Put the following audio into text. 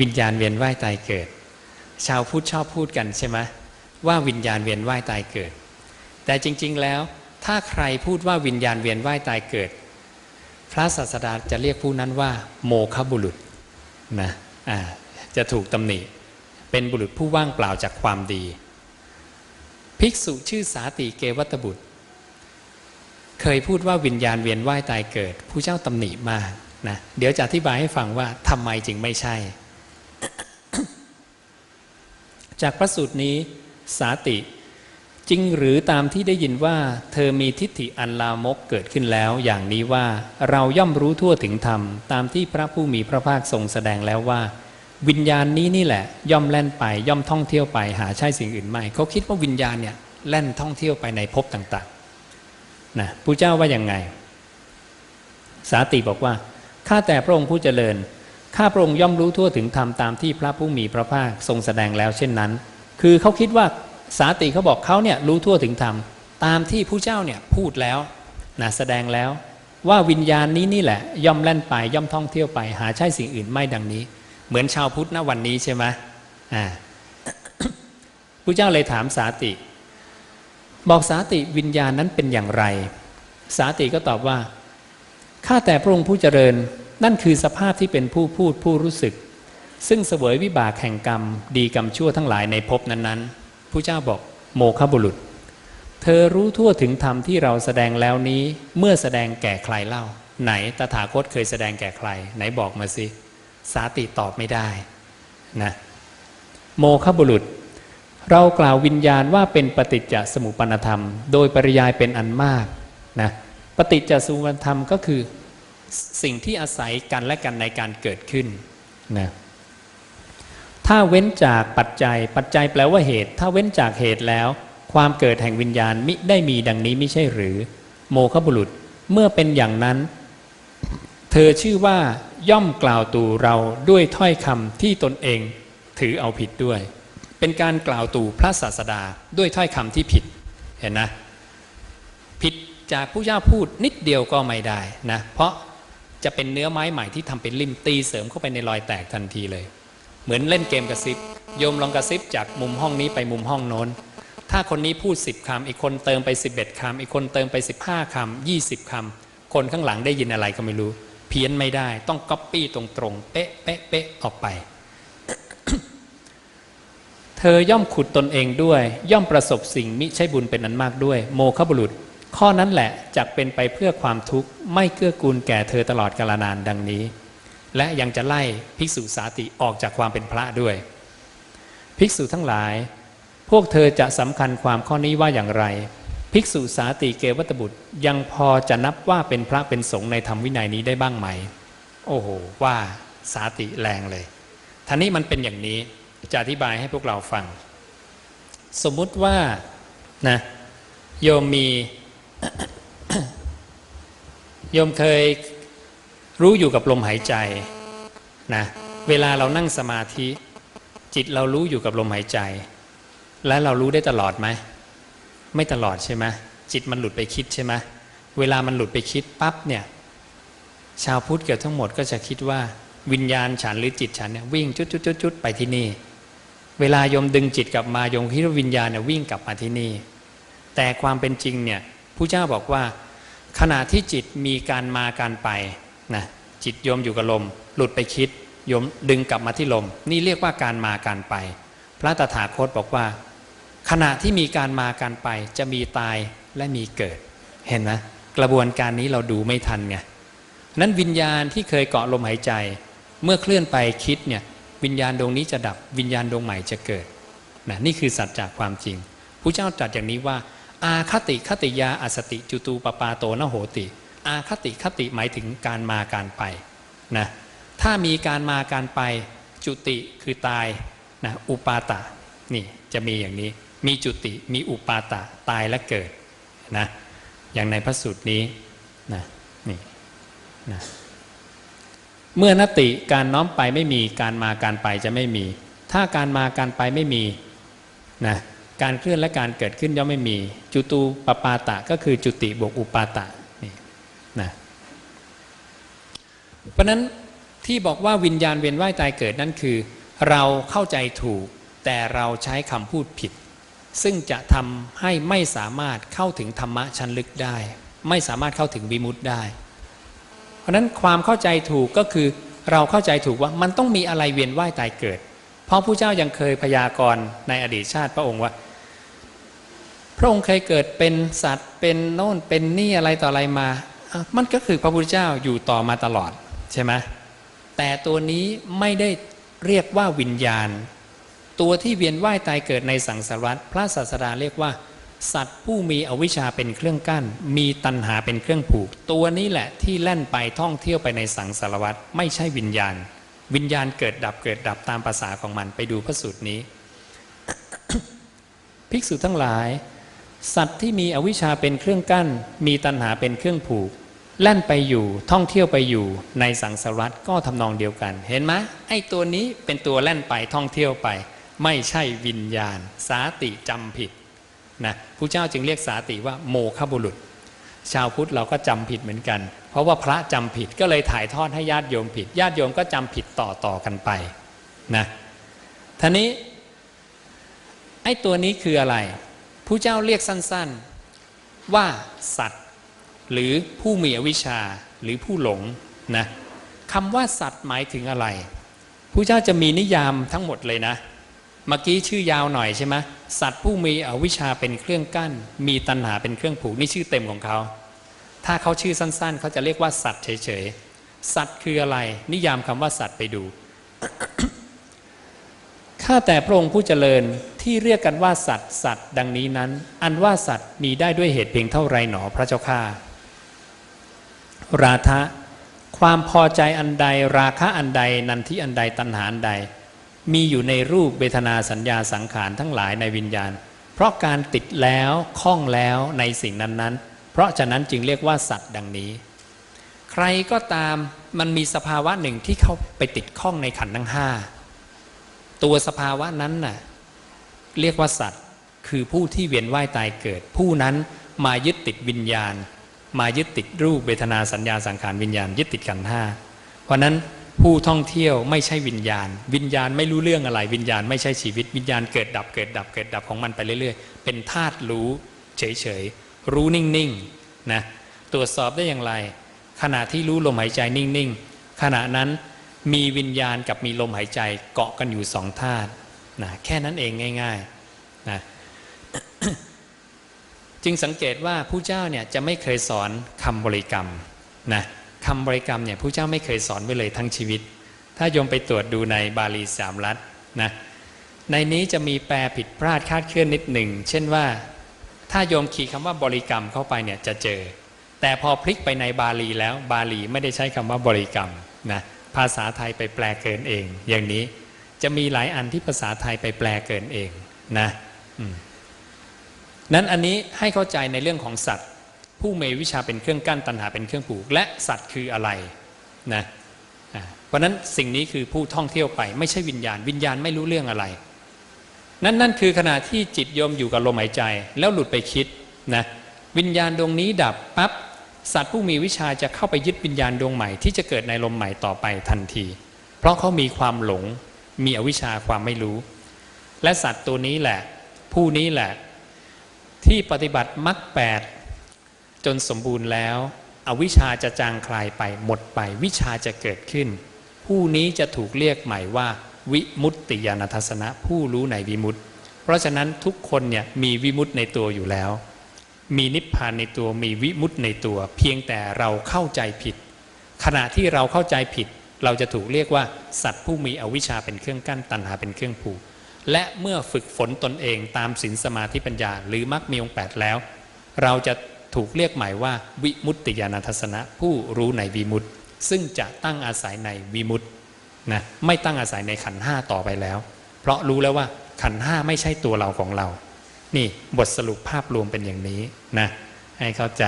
วิญญาณเวียนว่ายตายเกิด ชาวพุทธชอบพูดกันใช่ไหมว่าวิญญาณเวียนว่ายตายเกิด แต่จริง ๆ แล้วถ้าใครพูดว่าวิญญาณเวียนว่ายตายเกิด พระศาสดาจะเรียกผู้นั้นว่า โมฆะบุรุษนะอ่าจะถูกตำหนิเป็นบุรุษผู้ว่างเปล่าจากความดี ภิกษุชื่อสาติเกวัตบุตร เคยพูดว่าวิญญาณเวียนว่ายตายเกิด ผู้เจ้าตำหนิมากนะเดี๋ยวจะอธิบายให้ฟังว่าทำไมจึงไม่ใช่ จากพระสูตรนี้สาติจริงหรือตามที่ได้ยินว่า เธอมีทิฏฐิอันลามกเกิดขึ้นแล้ว อย่างนี้ว่าเราย่อมรู้ทั่วถึงธรรม ตามที่พระผู้มีพระภาคทรงแสดงแล้วว่า วิญญาณนี้นี่แหละ ย่อมแล่นไปย่อมท่องเที่ยวไปหาใช่สิ่งอื่นไม่เขาคิดว่าวิญญาณเนี่ยแล่นท่องเที่ยวไปในภพต่างๆนะผู้เจ้าว่าอย่างไง สาติบอกว่าข้าแต่พระองค์ผู้เจริญ ข้าพระองค์ย่อมรู้ทั่วถึงธรรมตามที่พระผู้มีพระภาคทรงแสดงแล้วเช่นนั้น คือเขาคิดว่าสาติเขาบอกเขาเนี่ยรู้ทั่วถึงธรรมตามที่ผู้เจ้าเนี่ยพูดแล้วนะแสดงแล้ว ว่าวิญญาณนี้นี่แหละย่อมแล่นไปย่อมท่องเที่ยวไป หาใช่สิ่งอื่นไม่ดังนี้ เหมือนชาวพุทธณวันนี้ใช่ไหมอ่าผู้เจ้าเลยถามสาติ บอกสาติวิญญาณนั้นเป็นอย่างไร สาติก็ตอบว่าข้าแต่พระองค์ผู้เจริญ นั่นคือสภาพที่เป็นผู้พูดผู้รู้สึก ซึ่งเสวยวิบากแห่งกรรม ดีกรรมชั่วทั้งหลายในภพนั้นๆผู้เจ้าบอกโมฆะบุรุษ เธอรู้ทั่วถึงธรรมที่เราแสดงแล้วนี้เมื่อแสดงแก่ใครเล่า ไหนตถาคตเคยแสดงแก่ใคร ไหนบอกมาสิสาติตอบไม่ได้นะโมฆะบุรุษ เรากล่าววิญญาณว่าเป็นปฏิจจสมุปนธรรม โดยปริยายเป็นอันมากนะปฏิจจสมุปปนธรรมก็คือ สิ่งที่อาศัยกันและกันในการเกิดขึ้นนะถ้าเว้นจากปัจจัย ปัจจัยแปลว่าเหตุ ถ้าเว้นจากเหตุแล้ว ความเกิดแห่งวิญญาณมิได้มีดังนี้ไม่ใช่หรือ โมฆะบุรุษเมื่อเป็นอย่างนั้น เธอชื่อว่าย่อมกล่าวตู่เราด้วยถ้อยคำที่ตนเองถือเอาผิดด้วย เป็นการกล่าวตู่พระศาสดาด้วยถ้อยคำที่ผิดเห็นนะ ผิดจากผู้เจ้าพูดนิดเดียวก็ไม่ได้นะเพราะ จะเป็นเนื้อไม้ใหม่ที่ทำเป็นริมตีเสริมเข้าไปในรอยแตกทันทีเลย เหมือนเล่นเกมกระซิบโยมลองกระซิบจากมุมห้องนี้ไปมุมห้องโน้น ถ้าคนนี้พูด 10คำอีกคนเติมไป 11คำอีกคนเติมไป 15คำ20คำคนข้างหลังได้ยินอะไรก็ไม่รู้ เพี้ยนไม่ได้ ต้องก๊อปปี้ตรงๆ เป๊ะเป๊ะเป๊ะออกไป เธอย่อมขุดตนเองด้วย ย่อมประสบสิ่งมิใช่บุญเป็นอันมากด้วย โมฆะบุรุษ ข้อนั้นแหละจะเป็นไปเพื่อความทุกข์ไม่เกื้อกูลแก่เธอตลอดกาลนานดังนี้ และยังจะไล่ภิกษุสาติออกจากความเป็นพระด้วย ภิกษุทั้งหลาย พวกเธอจะสำคัญความข้อนี้ว่าอย่างไร ภิกษุสาติเกวัตบุตรยังพอจะนับว่าเป็นพระเป็นสงฆ์ในธรรมวินัยนี้ได้บ้างไหม โอ้โหว่าสาติแรงเลยท่านี้มันเป็นอย่างนี้จะอธิบายให้พวกเราฟัง สมมุติว่านะโยมมี โยมเคยรู้อยู่กับลมหายใจนะเวลาเรานั่งสมาธิ จิตเรารู้อยู่กับลมหายใจ และเรารู้ได้ตลอดไหมไม่ตลอดใช่ไหมจิตมันหลุดไปคิดใช่ไหมเวลามันหลุดไปคิดปั๊บเนี่ยชาวพุทธเกือบทั้งหมดก็จะคิดว่าวิญญาณฉันหรือจิตฉันเนี่ยวิ่งจุดจุดจุดจุดไปที่นี่ เวลาโยมดึงจิตกลับมาโยมคิดว่าวิญญาณเนี่ยวิ่งกลับมาที่นี่ แต่ความเป็นจริงเนี่ย ผู้เจ้าบอกว่า ขณะที่จิตมีการมาการไปนะจิตโยมอยู่กับลม หลุดไปคิดโยมดึงกลับมาที่ลม นี่เรียกว่าการมาการไป พระตถาคตบอกว่า ขณะที่มีการมาการไปจะมีตายและมีเกิด เห็นไหมกระบวนการนี้เราดูไม่ทันไงนั้นวิญญาณที่เคยเกาะลมหายใจ เมื่อเคลื่อนไปคิดเนี่ยวิญญาณดวงนี้จะดับวิญญาณดวงใหม่จะเกิดนะนี่คือสัจจากความจริงพระเจ้าตรัสอย่างนี้ว่า อาคติคติยาอสติจุตูปปาโตนโหติ อาคติคติหมายถึงการมาการไปนะถ้ามีการมาการไปจุติคือตายนะอุปาตะนี่จะมีอย่างนี้มีจุติมีอุปาตะตายและเกิดนะอย่างในพระสูตรนี้นะนี่นะเมื่อนติการน้อมไปไม่มีการมาการไปจะไม่มี ถ้าการมาการไปไม่มีนะ การเคลื่อนและการเกิดขึ้นย่อมไม่มี จุตูปปาตะก็คือจุติบวกอุปาตะนี่นะเพราะนั้นที่บอกว่าวิญญาณเวียนว่ายตายเกิดนั่นคือ เราเข้าใจถูกแต่เราใช้คำพูดผิด ซึ่งจะทำให้ไม่สามารถเข้าถึงธรรมะชั้นลึกได้ ไม่สามารถเข้าถึงวิมุตติได้ เพราะฉะนั้นความเข้าใจถูกก็คือเราเข้าใจถูกว่ามันต้องมีอะไรเวียนว่ายตายเกิด เพราะผู้เจ้ายังเคยพยากรณ์ในอดีตชาติพระองค์ว่า พระองค์เคยเกิดเป็นสัตว์เป็นโน่นเป็นนี่อะไรต่ออะไรมา มันก็คือพระพุทธเจ้าอยู่ต่อมาตลอดใช่ไหมแต่ตัวนี้ไม่ได้เรียกว่าวิญญาณ ตัวที่เวียนว่ายตายเกิดในสังสารวัฏพระศาสดาเรียกว่า สัตว์ผู้มีอวิชชาเป็นเครื่องกั้น มีตัณหาเป็นเครื่องผูก ตัวนี้แหละที่แล่นไปท่องเที่ยวไปในสังสารวัฏไม่ใช่วิญญาณ วิญญาณเกิดดับเกิดดับตามภาษาของมันไปดูพระสูตรนี้ ภิกษุทั้งหลาย สัตว์ที่มีอวิชชาเป็นเครื่องกั้น มีตัณหาเป็นเครื่องผูก แล่นไปอยู่ท่องเที่ยวไปอยู่ในสังสารวัฏก็ทำนองเดียวกัน เห็นไหมไอ้ตัวนี้เป็นตัวแล่นไปท่องเที่ยวไป ไม่ใช่วิญญาณ สาติจำผิดนะผู้เจ้าจึงเรียกสาติว่าโมฆบุรุษ ชาวพุทธเราก็จำผิดเหมือนกัน เพราะว่าพระจำผิดก็เลยถ่ายทอดให้ญาติโยมผิด ญาติโยมก็จำผิดต่อต่อกันไปนะท่านี้ไอ้ตัวนี้คืออะไร ผู้เจ้าเรียกสั้นๆ ว่าสัตว์ หรือผู้มีอวิชชาหรือผู้หลงนะคำว่าสัตว์หมายถึงอะไรผู้เจ้าจะมีนิยามทั้งหมดเลยนะเมื่อกี้ชื่อยาวหน่อยใช่ไหมสัตว์ผู้มีอวิชชาเป็นเครื่องกั้น มีตัณหาเป็นเครื่องผูกนี่ชื่อเต็มของเขา ถ้าเขาชื่อสั้นๆ เขาจะเรียกว่าสัตว์เฉยๆสัตว์คืออะไร นิยามคำว่าสัตว์ไปดู ข้าแต่พระองค์ผู้เจริญที่เรียกกันว่าสัตว์สัตว์ดังนี้นั้น อันว่าสัตว์มีได้ด้วยเหตุเพียงเท่าไรหนอพระเจ้าข้าราทะความพอใจอันใดราคะอันใดนันทิอันใดตัณหาอันใด มีอยู่ในรูปเวทนาสัญญาสังขารทั้งหลายในวิญญาณ เพราะการติดแล้วคล้องแล้วในสิ่งนั้นๆ เพราะฉะนั้นจึงเรียกว่าสัตว์ดังนี้ ใครก็ตามมันมีสภาวะหนึ่งที่เขาไปติดข้องในขันธ์ทั้งห้า ตัวสภาวะนั้นน่ะเรียกว่าสัตว์ คือผู้ที่เวียนว่ายตายเกิด ผู้นั้นมายึดติดวิญญาณ มายึดติดรูปเวทนาสัญญาสังขารวิญญาณ ยึดติดขันห้าเพราะนั้นผู้ท่องเที่ยวไม่ใช่วิญญาณ วิญญาณไม่รู้เรื่องอะไร วิญญาณไม่ใช่ชีวิตวิญญาณเกิดดับเกิดดับเกิดดับของมันไปเรื่อยๆ เป็นธาตุรู้เฉยๆรู้นิ่งๆนะตรวจสอบได้อย่างไร ขณะที่รู้ลมหายใจนิ่งๆขณะนั้น มีวิญญาณกับมีลมหายใจเกาะกันอยู่สองธาตุนะแค่นั้นเองง่ายๆนะจึงสังเกตว่าผู้เจ้าเนี่ยจะไม่เคยสอนคำบริกรรมนะคำบริกรรมเนี่ยผู้เจ้าไม่เคยสอนไว้เลยทั้งชีวิต ถ้าโยมไปตรวจดูในบาลีสามรัฐนะในนี้จะมีแปลผิดพลาดคาดเคลื่อนนิดหนึ่ง เช่นว่าถ้าโยมขีดคำว่าบริกรรมเข้าไปเนี่ยจะเจอ แต่พอพลิกไปในบาลีแล้วบาลีไม่ได้ใช้คำว่าบริกรรมนะ ภาษาไทยไปแปลเกินเอง อย่างนี้จะมีหลายอันที่ภาษาไทยไปแปลเกินเองนะนั้นอันนี้ให้เข้าใจในเรื่องของสัตว์ ผู้เมวิชาเป็นเครื่องกั้นตัณหาเป็นเครื่องผูก และสัตว์คืออะไรนะเพราะนั้นสิ่งนี้คือผู้ท่องเที่ยวไป ไม่ใช่วิญญาณ วิญญาณไม่รู้เรื่องอะไร นั่นนั่นคือขณะที่จิตโยมอยู่กับลมหายใจ แล้วหลุดไปคิดนะวิญญาณดวงนี้ดับปั๊บ สัตว์ผู้มีวิชาจะเข้าไปยึดวิญญาณดวงใหม่ที่จะเกิดในลมใหม่ต่อไปทันที เพราะเขามีความหลง มีอวิชชาความไม่รู้ และสัตว์ตัวนี้แหละ ผู้นี้แหละ ที่ปฏิบัติมรรคแปดจนสมบูรณ์แล้ว อวิชชาจะจางคลายไปหมดไปวิชาจะเกิดขึ้น ผู้นี้จะถูกเรียกใหม่ว่า วิมุตติญาณทัศนะผู้รู้ในวิมุตติ เพราะฉะนั้นทุกคนเนี่ยมีวิมุตติในตัวอยู่แล้ว มีนิพพานในตัวมีวิมุตในตัว เพียงแต่เราเข้าใจผิด ขณะที่เราเข้าใจผิด เราจะถูกเรียกว่า สัตว์ผู้มีอวิชชาเป็นเครื่องกั้นตัณหาเป็นเครื่องผูกและเมื่อฝึกฝนตนเองตามศีลสมาธิปัญญา หรือมรรคมีองค์แปดแล้ว เราจะถูกเรียกหมายว่า วิมุตติญาณทัศนะ ผู้รู้ในวิมุตติ ซึ่งจะตั้งอาศัยในวิมุตตินะไม่ตั้งอาศัยในขันห้าต่อไปแล้ว เพราะรู้แล้วว่าขันห้าไม่ใช่ตัวเราของเรา นี่บทสรุปภาพรวมเป็นอย่างนี้นะให้เข้าใจ